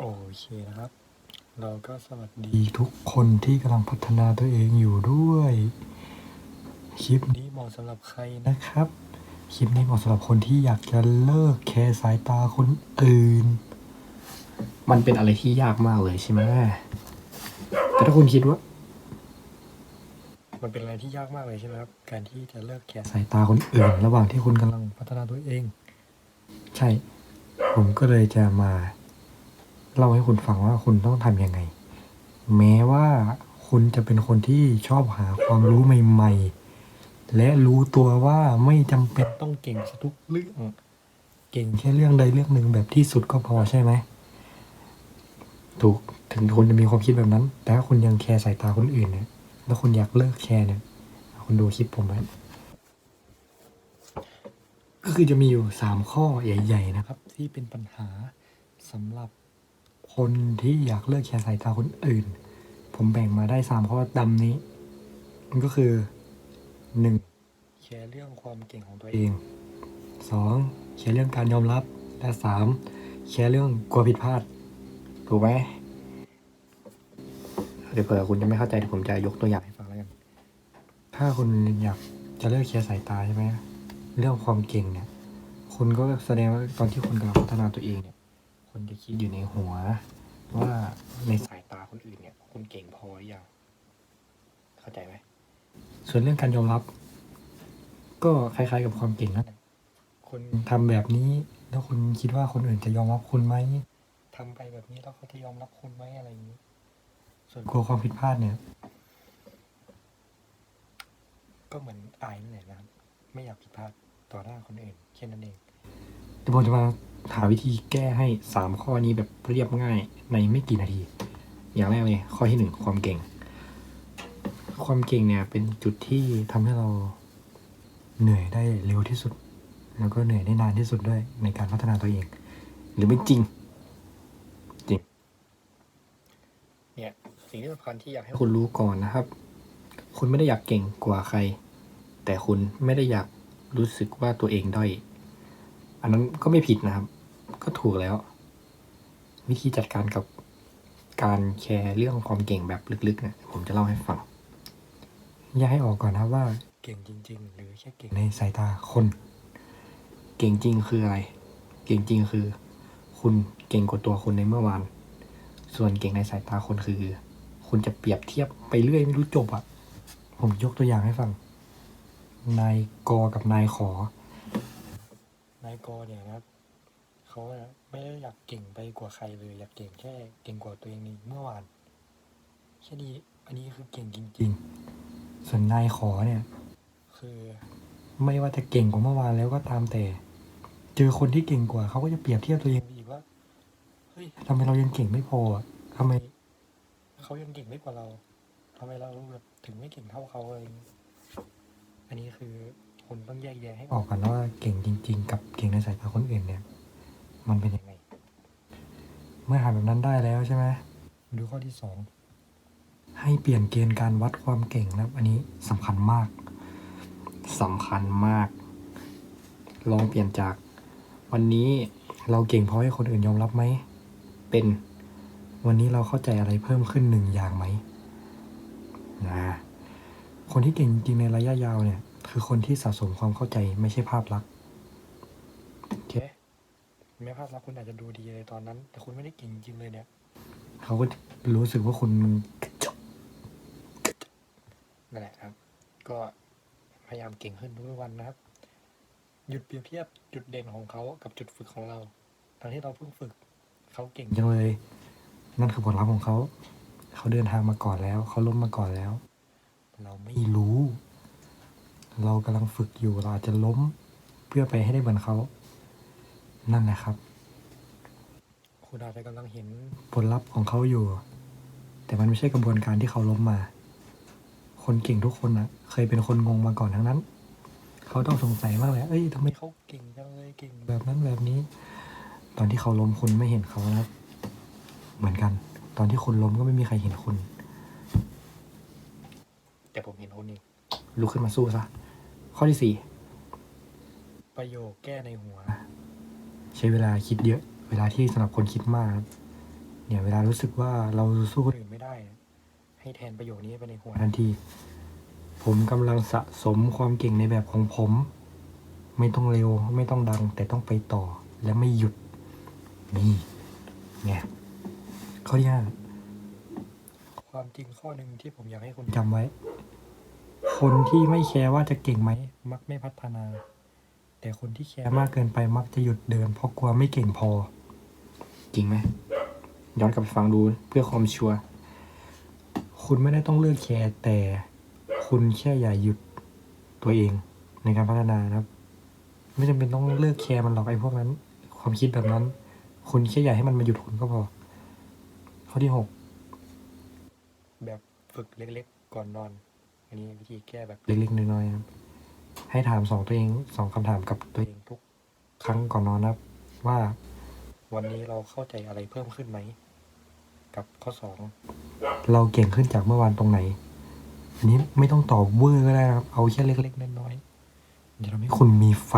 โอเคนะครับ เราก็สวัสดีทุกคนที่กำลังพัฒนาตัวเองอยู่ด้วย คลิปนี้เหมาะสำหรับใครนะครับ คลิปนี้เหมาะสำหรับคนที่อยากจะเลิกแคร์สายตาคนอื่น มันเป็นอะไรที่ยากมากเลยใช่ไหมแต่ถ้าคุณคิดว่า มันเป็นอะไรที่ยากมากเลยใช่ไหมครับ การที่จะเลิกแคร์สายตาคนอื่น ระหว่างที่คุณกำลังพัฒนาตัวเอง ใช่ ผมก็เลยจะมา เล่าให้คุณฟังว่าคุณต้องทำยังไง แม้ว่าคุณจะเป็นคนที่ชอบหาความรู้ใหม่ ๆ และรู้ตัวว่าไม่จำเป็นต้องเก่งทุกเรื่อง เก่งแค่เรื่องใดเรื่องหนึ่งแบบที่สุดก็พอใช่ไหมถูกถึงคุณจะมีความคิดแบบนั้น แต่ถ้าคุณยังแคร์สายตาคนอื่นเนี่ยแล้วคุณอยากเลิกแชร์เนี่ยคุณดูคลิปผมไว้ก็คือจะมีอยู่สามข้อใหญ่ ๆ นะครับ ที่เป็นปัญหาสำหรับ คนที่อยากเลิกแชร์สายตาคนอื่น ผมแบ่งมาได้สามข้อดำนี้ มันก็คือหนึ่งแชร์เรื่องความเก่งของตัวเองสองแชร์เรื่องการยอมรับและสามแชร์เรื่องกลัวผิดพลาด ถูกไหมเดี๋ยวเผื่อคุณจะไม่เข้าใจเดี๋ยวผมจะยกตัวอย่างให้ฟังแล้วกัน ถ้าคุณอยากจะเลิกเคร์สายตาใช่ไหม เรื่องความเก่งเนี่ย คุณก็แสดงว่าตอนที่คุณกำลังพัฒนาตัวเองเนี่ย คุณจะคิดอยู่ในหัว ว่าในสายตาคนอื่นเนี่ย คุณเก่งพอหรือยังเข้าใจไหมส่วนเรื่องการยอมรับ ก็คล้ายๆกับความเก่งนั่นแหละคุณทำแบบนี้ แล้วคุณคิดว่าคนอื่นจะยอมรับคุณไหมทำไปแบบนี้แล้วเขาจะยอมรับคุณไหมอะไรอย่างนี้ ส่วนกลัวความผิดพลาดเนี่ย ก็เหมือนอายนั่นแหละนะครับไม่อยากผิดพลาดต่อหน้าคนอื่นแค่นั้นเองเดี๋ยวผมจะมา หาวิธีแก้ให้สามข้อนี้แบบเรียบง่ายในไม่กี่นาที อย่างแรกเลยข้อที่หนึ่งความเก่ง ความเก่งเนี่ยเป็นจุดที่ทำให้เราเหนื่อยได้เร็วที่สุด แล้วก็เหนื่อยได้นานที่สุดด้วยในการพัฒนาตัวเอง หรือไม่จริง จริง เนี่ยสิ่งที่สำคัญที่อยากให้คุณรู้ก่อนนะครับ คุณไม่ได้อยากเก่งกว่าใคร แต่คุณไม่ได้อยากรู้สึกว่าตัวเองด้อยอันนั้นก็ไม่ผิดนะครับ ก็ถูกแล้ว วิธีจัดการกับการแชร์เรื่องความเก่งแบบลึกๆเนี่ยผมจะเล่าให้ฟังยกให้ออกก่อนนะว่าเก่งจริง ๆ หรือแค่เก่งในสายตาคน เก่งจริงคืออะไร เก่งจริงคือ คุณเก่งกว่าตัวคุณในเมื่อวาน ส่วนเก่งในสายตาคนคือ คุณจะเปรียบเทียบไปเรื่อยไม่รู้จบอะ ผมยกตัวอย่างให้ฟัง นายกอกับนายขอ นายกอเนี่ยนะครับ เขาอะไม่ได้อยากเก่งไปกว่าใครเลย อยากเก่งแค่เก่งกว่าตัวเองในเมื่อวานแค่นี้อันนี้คือเก่งจริง ๆ ส่วนนายขอเนี่ย คือ ไม่ว่าจะเก่งกว่าเมื่อวานแล้วก็ตามแต่ เจอคนที่เก่งกว่าเขาก็จะเปรียบเทียบตัวเองไปอีกว่าเฮ้ยทำไมเรายังเก่งไม่พออะทำไมเขายังเก่งไม่กว่าเราทำไมเราแบบถึงไม่เก่งเท่าเขาอะไรอย่างงี้อันนี้คือคุณต้องแยกแยะให้ออกกันว่าเก่งจริง ๆ กับเก่งในสายตาคนอื่นเนี่ย มันเป็นยังไง เมื่อหาแบบนั้นได้แล้วใช่ไหมดูข้อที่สองให้เปลี่ยนเกณฑ์การวัดความเก่งนะครับ อันนี้สำคัญมากสำคัญมาก ลองเปลี่ยนจาก วันนี้เราเก่งพอให้คนอื่นยอมรับไหม เป็นวันนี้เราเข้าใจอะไรเพิ่มขึ้นหนึ่งอย่างไหมนะคนที่เก่งจริงๆในระยะยาวเนี่ย คือคนที่สะสมความเข้าใจไม่ใช่ภาพลักษณ์โอเค แม้ภาพลักษณ์คุณอาจจะดูดีในตอนนั้น แต่คุณไม่ได้เก่งจริงๆเลยเนี่ย เขาก็รู้สึกว่าคุณมันกระจอกกระจอกนั่นแหละครับ ก็พยายามเก่งขึ้นทุกวันนะครับ หยุดเปรียบเทียบจุดเด่นของเขากับจุดฝึกของเราตอนที่เราเพิ่งฝึก เขาเก่งจังเลย นั่นคือผลลัพธ์ของเขา เขาเดินทางมาก่อนแล้ว เขาล้มมาก่อนแล้ว เราไม่รู้ เรากำลังฝึกอยู่เราอาจจะล้มเพื่อไปให้ได้เหมือนเขา นั่นแหละครับคุณอาจจะกำลังเห็นผลลัพธ์ของเขาอยู่ แต่มันไม่ใช่กระบวนการที่เขาล้มมา คนเก่งทุกคนนะเคยเป็นคนงงมาก่อนทั้งนั้น เขาต้องสงสัยมากเลย เอ้ยทำไมเขาเก่งจังเลยเก่งแบบนั้นแบบนี้ ตอนที่เขาล้มคุณไม่เห็นเขานะครับเหมือนกัน ตอนที่คุณล้มก็ไม่มีใครเห็นคุณ แต่ผมเห็นคุณเองลุกขึ้นมาสู้ซะข้อที่สี่ประโยคแก้ในหัว ใช้เวลาคิดเยอะ เวลาที่สำหรับคนคิดมาก เนี่ยเวลารู้สึกว่าเราสู้คนอื่นไม่ได้ ให้แทนประโยคนี้ไปในหัวทันที ผมกำลังสะสมความเก่งในแบบของผม ไม่ต้องเร็วไม่ต้องดัง แต่ต้องไปต่อและไม่หยุดนี่ไงข้อที่ห้าความจริงข้อหนึ่งที่ผมอยากให้คุณจำไว้ คนที่ไม่แคร์ว่าจะเก่งไหม มักไม่พัฒนา แต่คนที่แคร์มากเกินไปมักจะหยุดเดิน เพราะกลัวไม่เก่งพอ จริงไหมย้อนกลับไปฟังดูเพื่อความชัวร์คุณไม่ได้ต้องเลือกแคร์แต่คุณแค่อย่าหยุดตัวเองในการพัฒนานะครับ ไม่จำเป็นต้องเลือกแคร์มันหรอกไอ้พวกนั้น ความคิดแบบนั้น คุณแค่อย่าให้มันมาหยุดคุณก็พอ ข้อที่หกแบบฝึกเล็กๆ ก่อนนอน อันนี้วิธีแก้แบบเล็กๆน้อยๆนะครับ ให้ถามสองตัวเองสองคำถามกับตัวเองทุกครั้งก่อนนอนนะครับ ว่าวันนี้เราเข้าใจอะไรเพิ่มขึ้นไหม กับข้อสองเราเก่งขึ้นจากเมื่อวานตรงไหน อันนี้ไม่ต้องตอบเวอร์ก็ได้นะครับ เอาแค่เล็กๆน้อยๆจะทำให้คุณมีไฟ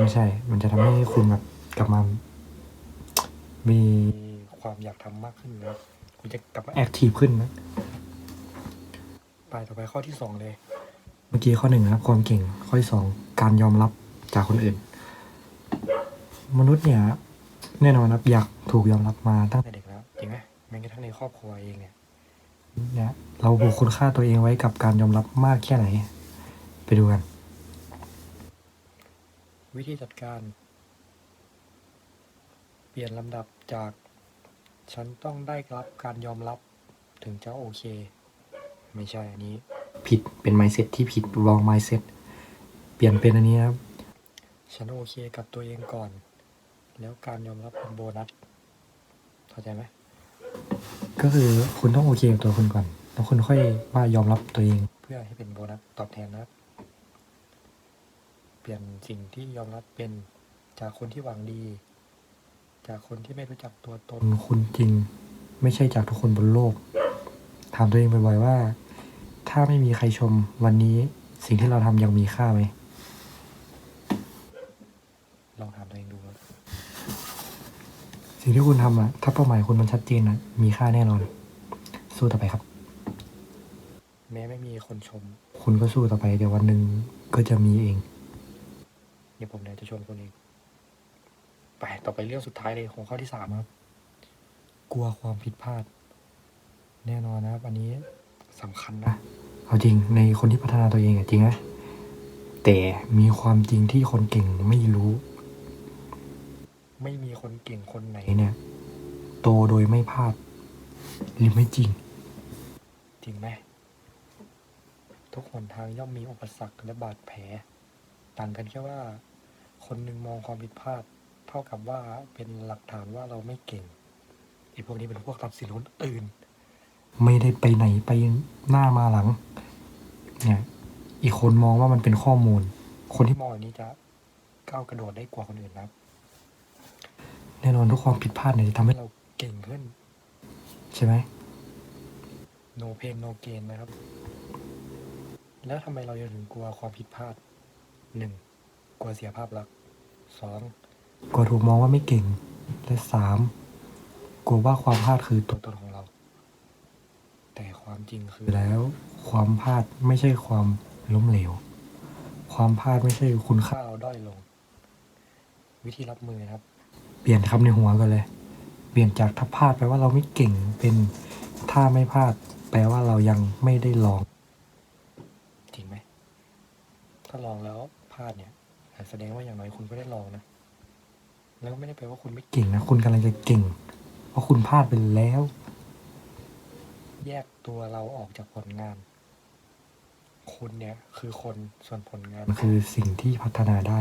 ไม่ใช่ มันจะทำให้คุณแบบกลับมามีความอยากทำมากขึ้นนะคุณจะกลับมาแอคทีฟขึ้นนะ ไปต่อไปข้อที่สองเลย เมื่อกี้ข้อหนึ่งนะครับ ความเก่งข้อที่สองการยอมรับจากคนอื่น มนุษย์เนี่ย แน่นอนครับอยากถูกยอมรับมาตั้งแต่เด็กแล้วจริงไหมแม้กระทั่งในครอบครัวเองเนี่ยเนี่ยเราบุกคุณค่าตัวเองไว้กับการยอมรับมากแค่ไหน ไปดูกัน วิธีจัดการ เปลี่ยนลำดับจาก ฉันต้องได้รับการยอมรับถึงจะโอเค ไม่ใช่อันนี้ ผิดเป็น mindset ที่ผิด wrong mindset เปลี่ยนเป็นอันนี้นะครับฉันโอเคกับตัวเองก่อน แล้วการยอมรับเป็นโบนัสเข้าใจไหมก็คือคุณต้องโอเคกับตัวคุณก่อน แล้วคุณค่อยว่ายอมรับตัวเอง เพื่อให้เป็นโบนัสตอบแทนนะครับ เปลี่ยนสิ่งที่ยอมรับเป็นจากคนที่หวังดี จากคนที่ไม่รู้จักตัวตนคุณจริง ไม่ใช่จากทุกคนบนโลกถามตัวเองบ่อยๆว่า ถ้าไม่มีใครชมวันนี้สิ่งที่เราทำยังมีค่าไหมลองถามตัวเองดูครับสิ่งที่คุณทำอะถ้าเป้าหมายคุณมันชัดเจนอะมีค่าแน่นอน สู้ต่อไปครับ แม้ไม่มีคนชม คุณก็สู้ต่อไป เดี๋ยววันหนึ่งก็จะมีเอง เดี๋ยวผมเนี่ยจะชมคุณเองไปต่อไปเรื่องสุดท้ายเลยของข้อที่สามครับ กลัวความผิดพลาด แน่นอนนะครับอันนี้สำคัญนะ เอาจริงในคนที่พัฒนาตัวเองอะจริงไหมแต่มีความจริงที่คนเก่งไม่รู้ ไม่มีคนเก่งคนไหนเนี่ย โตโดยไม่พลาดหรือไม่จริง จริงไหมทุกหนทางย่อมมีอุปสรรคและบาดแผล ต่างกันแค่ว่า คนหนึ่งมองความผิดพลาด เท่ากับว่าเป็นหลักฐานว่าเราไม่เก่งไอ้พวกนี้เป็นพวกตัดสินคนอื่น ไม่ได้ไปไหนไปหน้ามาหลัง เนี่ย อีกคนมองว่ามันเป็นข้อมูล คนที่มองอย่างนี้จะก้าวกระโดดได้กว่าคนอื่นนะครับ แน่นอนทุกความผิดพลาดเนี่ยจะทำให้เราเก่งขึ้น ใช่ไหม no pain no gain นะครับ แล้วทำไมเราถึงกลัวความผิดพลาดหนึ่งกลัวเสียภาพลักษณ์สองกลัวถูกมองว่าไม่เก่ง และสามกลัวว่าความพลาดคือตัวตนของเรา แต่ความจริงคือแล้วความพลาดไม่ใช่ความล้มเหลว ความพลาดไม่ใช่คุณค่าเราด้อยลง วิธีรับมือนะครับ เปลี่ยนคำในหัวกันเลย เปลี่ยนจากถ้าพลาดแปลว่าเราไม่เก่งเป็นถ้าไม่พลาด แปลว่าเรายังไม่ได้ลอง จริงไหมถ้าลองแล้วพลาดเนี่ยแสดงว่าอย่างน้อยคุณก็ได้ลองนะ แล้วก็ไม่ได้แปลว่าคุณไม่เก่งนะคุณกำลังจะเก่ง เพราะคุณพลาดไปแล้ว แยกตัวเราออกจากผลงาน คุณเนี่ยคือคนส่วนผลงานคือสิ่งที่พัฒนาได้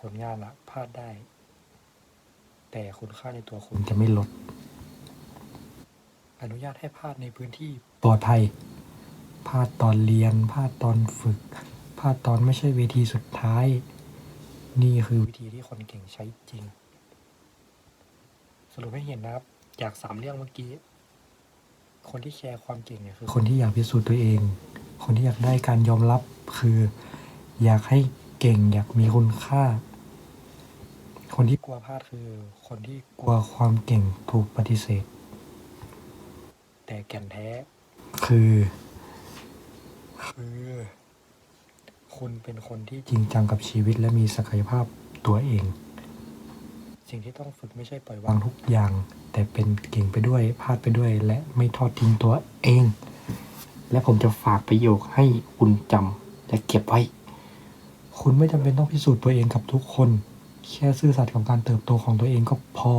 ผลงานอะพลาดได้ แต่คุณค่าในตัวคุณจะไม่ลด อนุญาตให้พลาดในพื้นที่ ปลอดภัยพลาดตอนเรียนพลาดตอนฝึกพลาดตอนไม่ใช่เวทีสุดท้าย นี่คือวิธีที่คนเก่งใช้จริง สรุปให้เห็นนะครับ จากสามเรื่องเมื่อกี้ คนที่แชร์ความเก่งเนี่ยคือคนที่อยากพิสูจน์ตัวเอง คนที่อยากได้การยอมรับคือ อยากให้เก่งอยากมีคุณค่า คนที่กลัวพลาดคือ คนที่กลัวความเก่งถูกปฏิเสธ แต่แก่นแท้คือ คือ คุณเป็นคนที่จริงจังกับชีวิตและมีศักยภาพตัวเอง สิ่งที่ต้องฝึกไม่ใช่ปล่อยวางทุกอย่าง แต่เป็นเก่งไปด้วยพลาดไปด้วย และไม่ทอดทิ้งตัวเอง และผมจะฝากประโยคให้คุณจำและเก็บไว้ คุณไม่จำเป็นต้องพิสูจน์ตัวเองกับทุกคน แค่ซื่อสัตย์กับการเติบโตของตัวเองก็พอ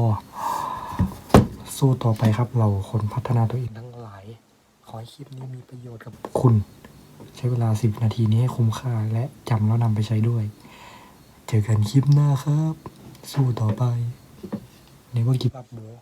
สู้ต่อไปครับเราคนพัฒนาตัวเองทั้งหลาย ขอให้คลิปนี้มีประโยชน์กับคุณ ใช้เวลา 10 นาทีนี้ให้คุ้มค่าและจำแล้วนำไปใช้ด้วย เจอกันคลิปหน้าครับ สู้ต่อไปในว่ากี่ปับเหอ